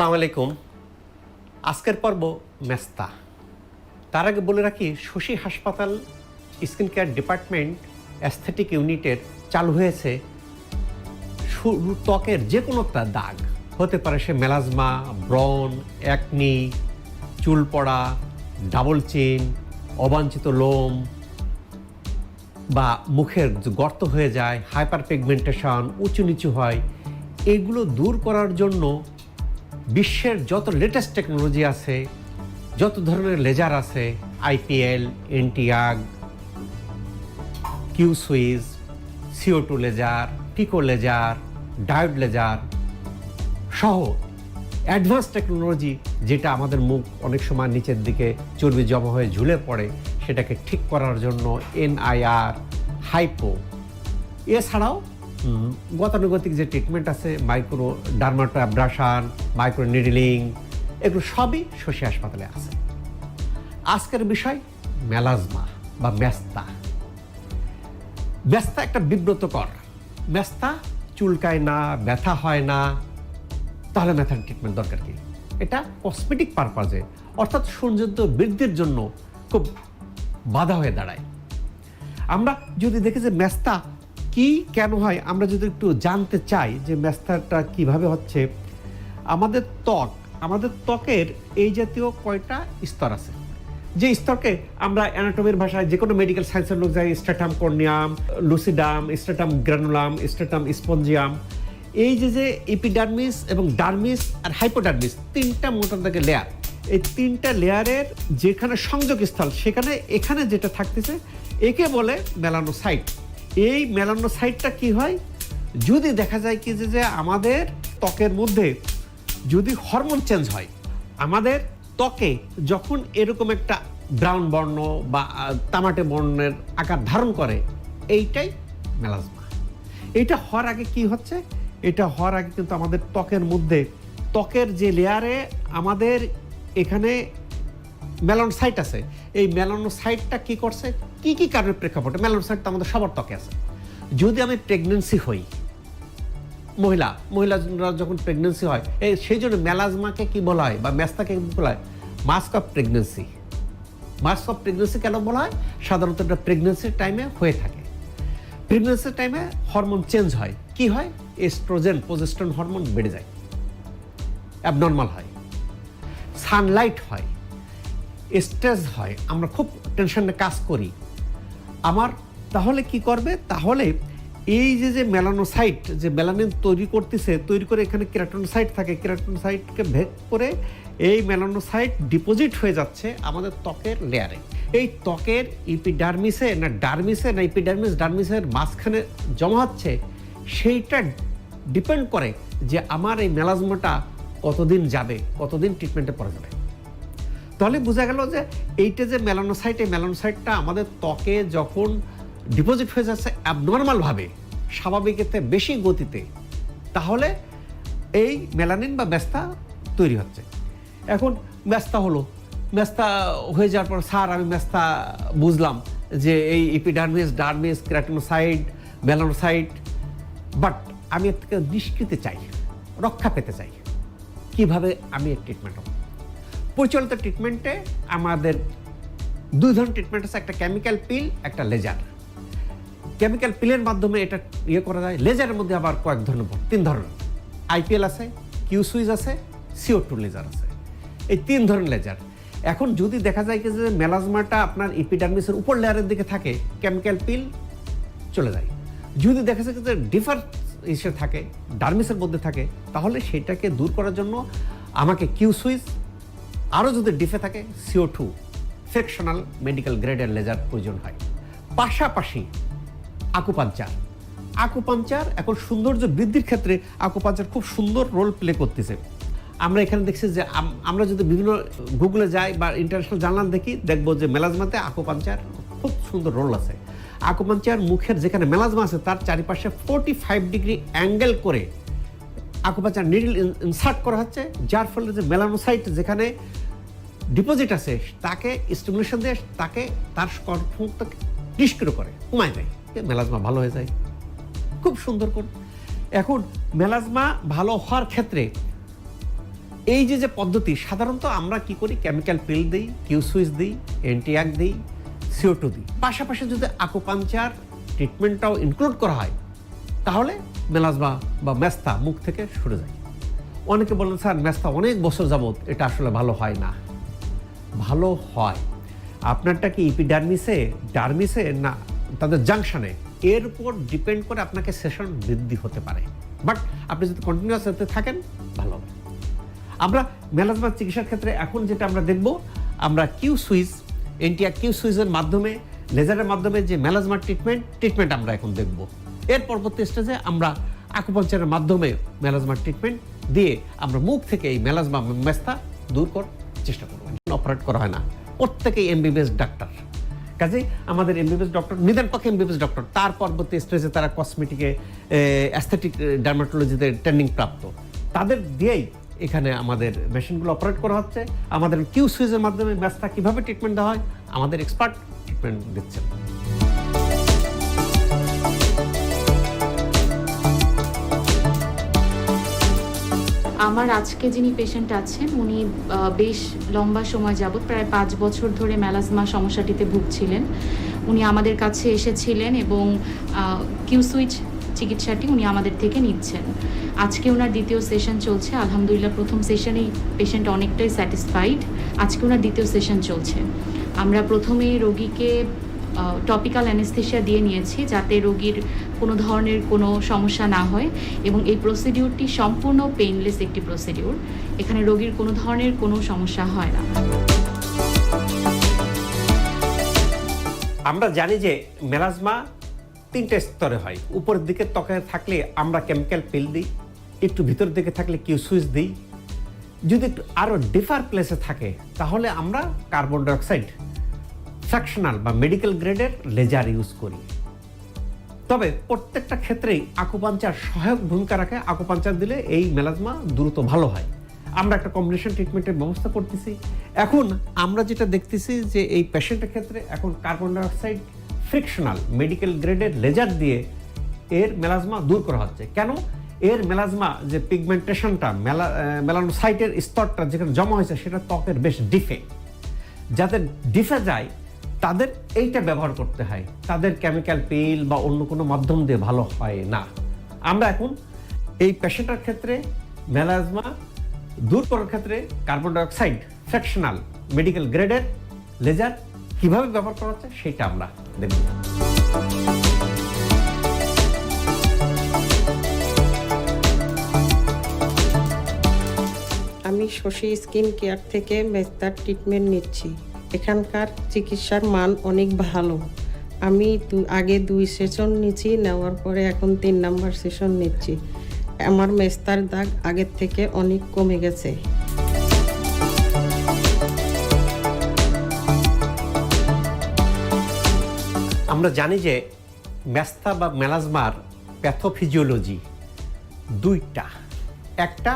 আসসালামু আলাইকুম। আজকের পর্ব মেস্তা। তার আগে বলে রাখি, শশী হাসপাতাল স্কিন কেয়ার ডিপার্টমেন্ট অ্যাস্থেটিক ইউনিটের চালু হয়েছে। ত্বকের যে কোনো একটা দাগ, হতে পারে সে মেলাজমা ব্রন একনি চুল পড়া ডাবল চেন অবাঞ্ছিত লোম বা মুখের গর্ত হয়ে যায় হাইপার পিগমেন্টেশন উঁচু নিচু হয়, এগুলো দূর করার জন্য বিশ্বের যত লেটেস্ট টেকনোলজি আছে, যত ধরনের লেজার আছে IPL NdYAG Q switch CO two laser pico laser diode laser, সহ অ্যাডভান্স টেকনোলজি যেটা আমাদের মুখ অনেক সময় নিচের দিকে চর্বি জমা হয়ে ঝুলে পড়ে, সেটাকে ঠিক করার জন্য এনআইআর হাইপো এছাড়াও গতানুগতিক যে ট্রিটমেন্ট আছে microdermabrasion micro needling এগুলো সবই শশী হাসপাতালে আছে। আজকের বিষয় মেলাজমা বা মেস্তা ব্যস্তা একটা বিব্রতকর। ব্যস্তা, চুলকায় না, ব্যথা হয় না, তাহলে মেথার ট্রিটমেন্ট দরকার কি? এটা কসমেটিক পারপাজে অর্থাৎ সৌন্দর্য বৃদ্ধির জন্য খুব বাধা হয়ে দাঁড়ায়। আমরা যদি দেখি যে মেস্তা কি কেন হয় আমরা যদি একটু জানতে চাই যে মেস্তাটা কীভাবে হচ্ছে, আমাদের ত্বক, আমাদের ত্বকের এই জাতীয় কয়টা স্তর আছে? যে স্তরকে আমরা অ্যানাটমির ভাষায় যে কোনো মেডিকেল সায়েন্সের লোক যায় স্ট্যাটাম কর্নিয়াম লুসিডাম স্ট্যাটাম গ্রানুলাম স্ট্যাটাম স্পঞ্জিয়াম এই যে যে এপিডার্মিস এবং ডার্মিস আর হাইপোডার্মিস তিনটা মোটা দাগে লেয়ার এই তিনটা লেয়ারের যেখানে সংযোগ স্থল সেখানে এখানে যেটা থাকতেছে, একে বলে মেলানোসাইট এই মেলানোসাইটটা কি হয়? যদি দেখা যায় কি যে আমাদের ত্বকের মধ্যে যদি হরমোন চেঞ্জ হয়, আমাদের ত্বকে যখন এরকম একটা ব্রাউন বর্ণ বা তামাটে বর্ণের আকার ধারণ করে, এইটাই মেলাজমা এটা হওয়ার আগে কি হচ্ছে? এটা হওয়ার আগে কিন্তু আমাদের ত্বকের মধ্যে, ত্বকের যে লেয়ারে আমাদের এখানে মেলনোসাইট আছে, এই মেলনোসাইটটা কি করছে? কি কি কারণের প্রেক্ষাপটে? মেলনোসাইট তো আমাদের সবার ত্বকে আছে। যদি আমি প্রেগনেন্সি হই, মহিলা, মহিলারা যখন প্রেগনেন্সি হয়, এই সেই জন্য মেলাজমাকে কি বলা হয় বা মেস্তাকে কি বলা হয়? Mask of pregnancy mask of pregnancy কেন বলা হয়? সাধারণত এটা প্রেগনেন্সির টাইমে হয়ে থাকে। প্রেগনেন্সির টাইমে হরমোন চেঞ্জ হয়। কি হয়? এস্ট্রোজেন প্রজেস্ট্রন হরমোন বেড়ে যায়। অ্যাবনর্মাল হয়। সানলাইট হয়। স্ট্রেস হয়। আমরা খুব টেনশনে কাজ করি। আমার তাহলে কি করবে? তাহলে এই যে যে মেলানোসাইট, যে মেলানিন তৈরি করতেছে, তৈরি করে এখানে কেরাটোনোসাইট থাকে, কেরাটোনোসাইটকে ভেদ করে এই মেলানোসাইট ডিপোজিট হয়ে যাচ্ছে আমাদের ত্বকের লেয়ারে। এই ত্বকের ইপিডার্মিসে না ডার্মিসে না ইপিডার্মিস ডার্মিসের মাঝখানে জমা হচ্ছে, সেইটা ডিপেন্ড করে যে আমার এই মেলাজমাটা কতদিন যাবে, কতদিন ট্রিটমেন্টে পড়া যাবে। তাহলে বোঝা গেল যে এইটা যে মেলানোসাইট, এই মেলানোসাইটটা আমাদের ত্বকে যখন ডিপোজিট হয়ে যাচ্ছে অ্যাবনর্মালভাবে স্বাভাবিকেতে বেশি গতিতে, তাহলে এই মেলানিন বা মেস্তা তৈরি হচ্ছে। এখন মেস্তা হলো মেস্তা হয়ে যাওয়ার পর, স্যার, আমি মেস্তা বুঝলাম যে এই epidermis dermis keratinocyte melanocyte but আমি এর থেকে নিষ্কৃতি চাই, রক্ষা পেতে চাই। কীভাবে আমি এর ট্রিটমেন্ট হব? পরিচালিত ট্রিটমেন্টে আমাদের দুই ধরনের ট্রিটমেন্ট আছে, একটা কেমিক্যাল পিল একটা লেজার কেমিক্যাল পিলের মাধ্যমে এটা ইয়ে করা যায়। লেজারের মধ্যে আবার কয়েক ধরনের তিন ধরনের। আইপিএল আছে কিউ সুইজ আছে সিও টু লেজার আছে। এই তিন ধরনের লেজার এখন যদি দেখা যায় যে মেলাজমাটা আপনার ইপিডার্মিসের উপর লেয়ারের দিকে থাকে কেমিক্যাল পিল চলে যায়। যদি দেখা যায় যে ডিফার ইসে থাকে ডার্মিসের মধ্যে থাকে, তাহলে সেটাকে দূর করার জন্য আমাকে কিউ সুইচ আরও যদি ডিফে থাকে সিও টু ফ্রেকশনাল মেডিকেল গ্রেডের লেজার প্রয়োজন হয়। পাশাপাশি আকুপাঞ্চার আকুপাঞ্চার এখন সৌন্দর্য বৃদ্ধির ক্ষেত্রে আকুপাঞ্চার খুব সুন্দর রোল প্লে করতেছে। আমরা এখানে দেখছি যে আম- আমরা যদি বিভিন্ন গুগলে যাই বা ইন্টারন্যাশনাল জার্নাল দেখি, দেখব যে মেলাজমাতে আকুপাঞ্চার খুব সুন্দর রোল আছে। আকুপাঞ্চার মুখের যেখানে মেলাজমা আছে, তার চারিপাশে ফোর্টি ফাইভ ডিগ্রি অ্যাঙ্গেল করে আকুপাঞ্চার নিডল ইনসার্ট করা হচ্ছে, যার ফলে যে মেলানোসাইট যেখানে ডিপোজিট আছে, তাকে স্টিমুলেশন দিয়ে তাকে তার কর্মক্ষমতাকে নিষ্ক্রিয় করে, কমায় দেয়। মেলাজমা ভালো হয়ে যায়। খুব সুন্দর করে এখন মেলাজমা ভালো হওয়ার ক্ষেত্রে এই যে যে পদ্ধতি, সাধারণত আমরা কি করি? কেমিক্যাল পিল দিই কিউ সুইচ দিই অ্যান্টিয়াক দিই সিও টু দিই। পাশাপাশি যদি আকুপাঞ্চার ট্রিটমেন্টটাও ইনক্লুড করা হয়, তাহলে মেলাজমা বা মেস্তা মুখ থেকে সরে যায়। অনেকে বলেন, স্যার, মেস্তা অনেক বছর যাবত এটা আসলে ভালো হয় না। ভালো হয়। আপনারটা কি ইপিডার্মিসে ডার্মিসে না তাদের জাংশনে এর উপর ডিপেন্ড করে আপনাকে সেশন বৃদ্ধি হতে পারে। বাট আপনি যদি কন্টিনিউয়াস হতে থাকেন, ভালো হবে। আমরা মেলাজমা চিকিৎসার ক্ষেত্রে এখন যেটা আমরা দেখব, আমরা কিউ সুইচ এনটিআর কিউ সুইচের মাধ্যমে লেজারের মাধ্যমে যে মেলাজমার ট্রিটমেন্ট ট্রিটমেন্ট আমরা এখন দেখব। এর পরবর্তী স্টেজে আমরা আকুপাঞ্চারের মাধ্যমে মেলাজমার ট্রিটমেন্ট দিয়ে আমরা মুখ থেকে এই মেলাজমা মেস্তা দূর করার চেষ্টা করব। অপারেট করা হয় না। প্রত্যেকেই এমবিবিএস ডাক্তার কাজেই আমাদের এমবিবিএস ডক্টর নিদান পক্ষে এমবিবিএস ডক্টর তার পরবর্তী স্টেজে তারা কসমেটিকে অ্যাস্থেটিক ডার্মাটোলজিতে ট্রেনিং প্রাপ্ত। তাদের দিয়েই এখানে আমাদের মেশিনগুলো অপারেট করা হচ্ছে। আমাদের কিউ সুইজের মাধ্যমে ম্যাচটা কীভাবে ট্রিটমেন্ট দেওয়া হয়, আমাদের এক্সপার্ট ট্রিটমেন্ট দিচ্ছেন। আমার আজকে যিনি পেশেন্ট আছেন, উনি বেশ লম্বা সময় যাবৎ প্রায় পাঁচ বছর ধরে ম্যালাজমা সমস্যাটিতে ভুগছিলেন। উনি আমাদের কাছে এসেছিলেন এবং কিউ সুইচ চিকিৎসাটি উনি আমাদের থেকে নিচ্ছেন। আজকে ওনার দ্বিতীয় সেশন চলছে। আলহামদুলিল্লাহ, প্রথম সেশনেই পেশেন্ট অনেকটাই স্যাটিসফাইড আজকে ওনার দ্বিতীয় সেশন চলছে। আমরা প্রথমে রোগীকে টপিক্যাল অ্যানেস্থেশিয়া দিয়ে নিয়েছি যাতে রোগীর কোনো ধরনের কোনো সমস্যা না হয় এবং এই প্রসিডিউরটি সম্পূর্ণ পেইনলেস একটি প্রসিডিউর এখানে রোগীর কোনো ধরনের কোনো সমস্যা হয় না। আমরা জানি যে মেলাজমা তিনটে স্তরে হয়। উপরের দিকে ত্বকে থাকলে আমরা কেমিক্যাল পিল দিই, একটু ভিতর দিকে থাকলে কিউ সুইচ দিই। যদি একটু আরও ডিফার প্লেসে থাকে, তাহলে আমরা কার্বন ডাইঅক্সাইড ফ্র্যাকশনাল বা মেডিকেল গ্রেডের লেজার ইউজ করি। তবে প্রত্যেকটা ক্ষেত্রেই আকুপাঞ্চার সহায়ক ভূমিকা রাখে। আকুপাঞ্চার দিলে এই মেলাজমা দ্রুত ভালো হয়। আমরা একটা কম্বিনেশন ট্রিটমেন্টের ব্যবস্থা করতেছি। এখন আমরা যেটা দেখতেছি যে এই পেশেন্টের ক্ষেত্রে এখন কার্বন ডাইঅক্সাইড ফ্রিকশনাল মেডিকেল গ্রেডের লেজার দিয়ে এর মেলাজমা দূর করা হচ্ছে। কেন? এর মেলাজমা যে পিগমেন্টেশনটা মেলা মেলানোসাইটের স্তরটা যেখানে জমা হয়েছে, সেটা ত্বকের বেশ ডিফে যাদের ডিফে যায় তাদের এইটা ব্যবহার করতে হয়। তাদের কেমিক্যাল পিল বা অন্য কোনো মাধ্যম দিয়ে ভালো হয় না। আমরা এখন এই পেশেন্টের ক্ষেত্রে মেলাজমা দূর করার ক্ষেত্রে কার্বন ডাইঅক্সাইড ফ্র্যাকশনাল মেডিকেল গ্রেডের লেজার কীভাবে ব্যবহার করা হচ্ছে সেটা আমরা দেখব। আমি শশী স্কিন কেয়ার থেকে মেস্তার ট্রিটমেন্ট নিচ্ছি। এখানকার চিকিৎসার মান অনেক ভালো। আমি আগে দুই সেশন নিচ্ছি নেওয়ার পরে এখন তিন নাম্বার সেশন নিচ্ছি। আমার মেস্তার দাগ আগের থেকে অনেক কমে গেছে। আমরা জানি যে ম্যাস্তা বা মেলাজমার প্যাথোফিজিওলজি দুইটা। একটা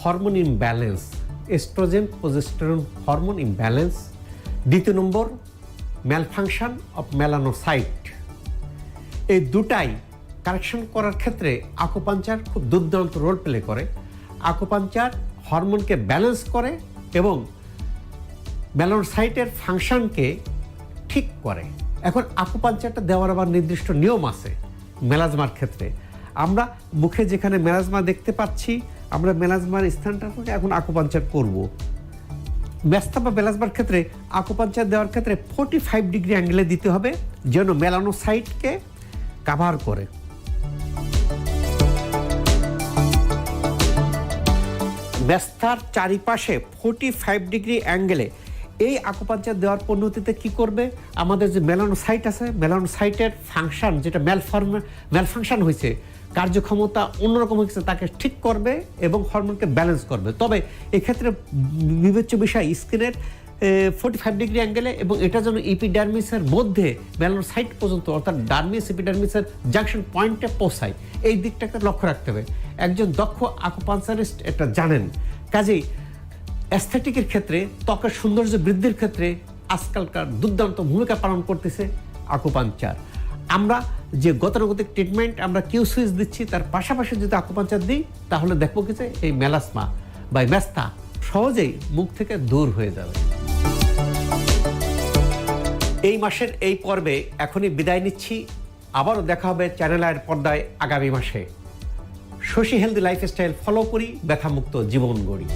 hormone imbalance estrogen progesterone hormone imbalance দ্বিতীয় নম্বর ম্যালফাংশন অফ মেলানোসাইট এই দুটাই কারেকশন করার ক্ষেত্রে আকুপাঞ্চার খুব দুর্দান্ত রোল প্লে করে। আকুপাঞ্চার হরমোনকে ব্যালেন্স করে এবং মেলানোসাইটের ফাংশনকে ঠিক করে। এখন আকুপাঞ্চারটা দেওয়ার আবার নির্দিষ্ট নিয়ম আছে মেলাজমার ক্ষেত্রে। আমরা মুখে যেখানে মেলাজমা দেখতে পাচ্ছি, আমরা মেলাজমার স্থানটা এখন আকুপাঞ্চার করব। ব্যস্তা বা মেলাজমার ক্ষেত্রে আকুপাঞ্চার দেওয়ার ক্ষেত্রে ফোর্টি ফাইভ ডিগ্রি অ্যাঙ্গেলে দিতে হবে, যেন মেলানোসাইটকে কাভার করে। ব্যস্তার চারিপাশে ফোর্টি ফাইভ ডিগ্রি অ্যাঙ্গেলে এই আকুপাঞ্চার দেওয়ার পদ্ধতিতে কি করবে? আমাদের যে মেলানোসাইট আছে মেলানোসাইটের ফাংশন যেটা ম্যালফর্ম ম্যালফাংশন হয়েছে কার্যক্ষমতা অন্যরকম হয়েছে, তাকে ঠিক করবে এবং হরমোনকে ব্যালেন্স করবে। তবে এক্ষেত্রে বিবেচ্য বিষয়, স্কিনের ফোর্টি ফাইভ ডিগ্রি অ্যাঙ্গেলে এবং এটা যেন ইপিডার্মিসের মধ্যে মেলানোসাইট পর্যন্ত, অর্থাৎ ডার্মিস ইপিডার্মিসের জাংশন পয়েন্টে পৌঁছায়, এই দিকটাকে লক্ষ্য রাখতে হবে। একজন দক্ষ আকুপাঞ্চারিস্ট এটা জানেন। কাজেই অ্যাস্থেটিকের ক্ষেত্রে, ত্বকের সৌন্দর্য বৃদ্ধির ক্ষেত্রে আজকালকার দুর্দান্ত ভূমিকা পালন করতেছে আকুপাঞ্চার আমরা যে গতানুগতিক ট্রিটমেন্ট আমরা কিউ সুইচ দিচ্ছি, তার পাশাপাশি যদি আকুপাঞ্চার দিই, তাহলে দেখব কি যে এই মেলাসমা বা মেস্তা সহজেই মুখ থেকে দূর হয়ে যাবে। এই মাসের এই পর্বে এখনই বিদায় নিচ্ছি। আবারও দেখা হবে চ্যানেল আয়ের পর্দায় আগামী মাসে। শশী হেলদি লাইফস্টাইল ফলো করি, ব্যথামুক্ত জীবন গড়ি।